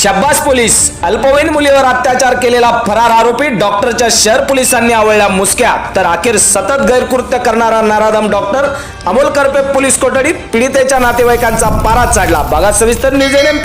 शब्बास police. अल्पवयीन मुलीवर अत्याचार केलेला फरार आरोपी डॉक्टरच्या शहर पोलिसांनी आवळल्या मुसक्या. तर अखेर सतत गैरकृत्य करणारा नाराधम डॉक्टर अमोल करपे पोलीस कोठडीत पीडितेच्या नातेवाईकांचा पारा चढला बघा सविस्तर न्यूज एन एम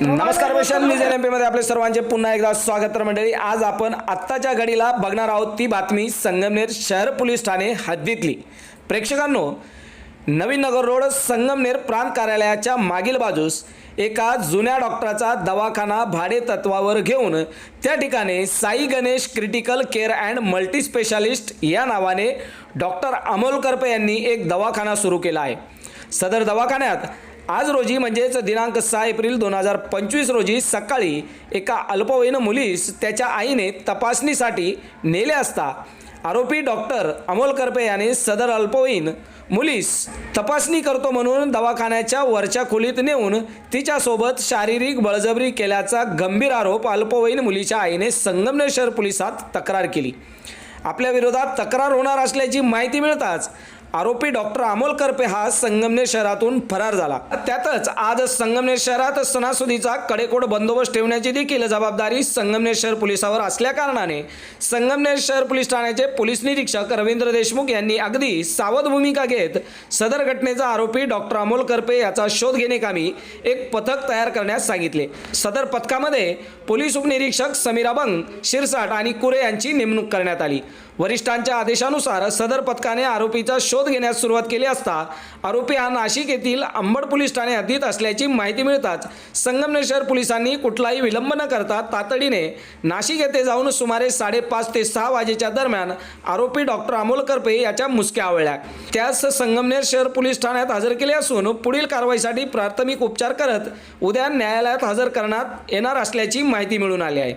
नमस्कार पेशन न्यूज एन एममध्ये आपले सर्वांचे पुन्हा एकदा स्वागत तर मंडळी. आज आपण आत्ताच्या घडीला बघणार आहोत ती बातमी संगमनेर शहर पोलीस ठाणे हद्दीतली. प्रेक्षकांनो नवीन नगर रोड संगमनेर प्रांत कार्यालयाच्या मागील बाजूस एका जुन्या डॉक्टराचा दवाखाना भाडे तत्वावर घेऊन त्या ठिकाणी Sai Ganesh critical care and multispecialist या नावाने डॉक्टर अमोल करपे यांनी एक दवाखाना सुरू केला आहे. सदर दवाखान्यात आज रोजी म्हणजेच दिनांक सहा एप्रिल दोन हजार पंचवीस रोजी सकाळी एका अल्पवयीन मुलीस त्याच्या आईने तपासणीसाठी नेले असता आरोपी डॉक्टर अमोल करपे यांनी सदर अल्पवयीन मुलीस तपासणी करतो म्हणून दवाखान्याच्या वरच्या खोलीत नेऊन तिच्यासोबत शारीरिक बळजबरी केल्याचा गंभीर आरोप अल्पवयीन मुलीच्या आईने संगमनेश्वर पोलिसात तक्रार केली. आपल्या विरोधात तक्रार होणार असल्याची माहिती मिळताच आरोपी डॉक्टर अमोल करपे हा संगमनेर शहरातून फरार झाला. त्यातच आज संगमनेर शहरात सणासुदीचा कडेकोट बंदोबस्त ठेवण्याची देखील जबाबदारी संगमनेर शहर पोलिसावर असल्या कारणाने. संगमनेर शहर पोलीस ठाण्याचे पोलीस निरीक्षक रवींद्र देशमुख यांनी अगदी सावध भूमिका घेत सदर घटनेचा आरोपी डॉक्टर अमोल करपे याचा शोध घेणेकामी एक पथक तयार करण्यास सांगितले. सदर पथकामध्ये पोलीस उपनिरीक्षक समीर अबंग शिरसाट आणि कुरे यांची नेमणूक करण्यात आली. वरिष्ठांच्या आदेशानुसार सदर पथकाने आरोपीचा शोध घेण्यास सुरुवात केली असता आरोपी हा नाशिक येथील अंबड पोलीस ठाणे हद्दीत असल्याची माहिती मिळताच संगमनेर शहर पोलिसांनी कुठलाही विलंब न करता तातडीने नाशिक येथे जाऊन सुमारे साडेपाच ते सहा वाजेच्या दरम्यान आरोपी डॉक्टर अमोल करपे याच्या मुसक्या आवळल्या. त्यास संगमनेर शहर पोलीस ठाण्यात हजर केले असून पुढील कारवाईसाठी प्राथमिक उपचार करत उद्या न्यायालयात हजर करण्यात येणार असल्याची माहिती मिळून आली आहे.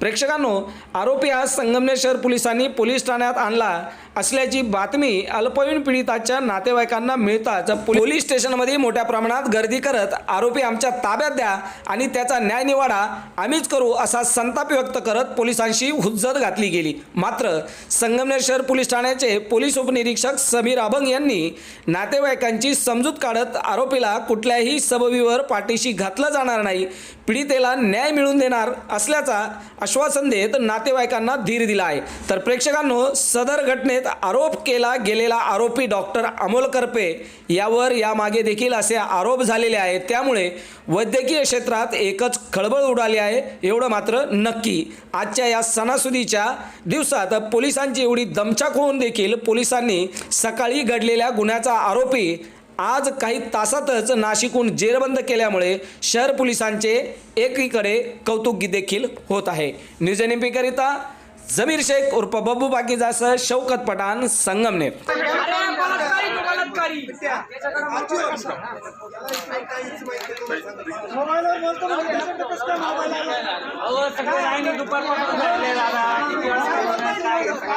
प्रेक्षकांनो आरोपी हा संगमनेर शहर पोलिसांनी पोलीस ठाण्यात आणला असल्याची बातमी अल्पवयीन पीडिताच्या नातेवाईकांना मिळताच पोलीस स्टेशनमध्ये मोठ्या प्रमाणात गर्दी करत आरोपी आमच्या ताब्यात द्या आणि त्याचा न्याय निवाडा आम्हीच करू असा संताप व्यक्त करत पोलिसांशी हुज्जत घातली गेली. मात्र संगमनेर शहर पोलीस ठाण्याचे पोलीस उपनिरीक्षक समीर अभंग यांनी नातेवाईकांची समजूत काढत आरोपीला कुठल्याही सबबीवर पाठीशी घातलं जाणार नाही. पीडितेला न्याय मिळवून देणार असल्याचा आश्वासन देत नातेवाईकांना धीर दिला आहे. तर प्रेक्षकांनो सदर घटनेत आरोप केला गेलेला आरोप डॉक्टर अमोल करपे यावर यामागे देखील असे आरोप झालेले आहेत. त्यामुळे वैद्यकीय क्षेत्रात एकच खळबळ उडाली आहे एवढं मात्र नक्की. आजच्या या सणासुदीच्या दिवसात पोलिसांची एवढी दमछाक होऊन देखील पोलिसांनी सकाळी घडलेल्या गुन्ह्याचा आरोपी आज काही तासातच नाशिकहून जेरबंद केल्यामुळे शहर पोलिसांचे एकीकडे कौतुक देखील होत आहे. न्यूज एन जमीर शेख उर्फ बब्बू बाकीजासह शौकत पठाण संगमनेर. अहो सगळे लाईनी दुपारपासून धरले दादा किती वेळा?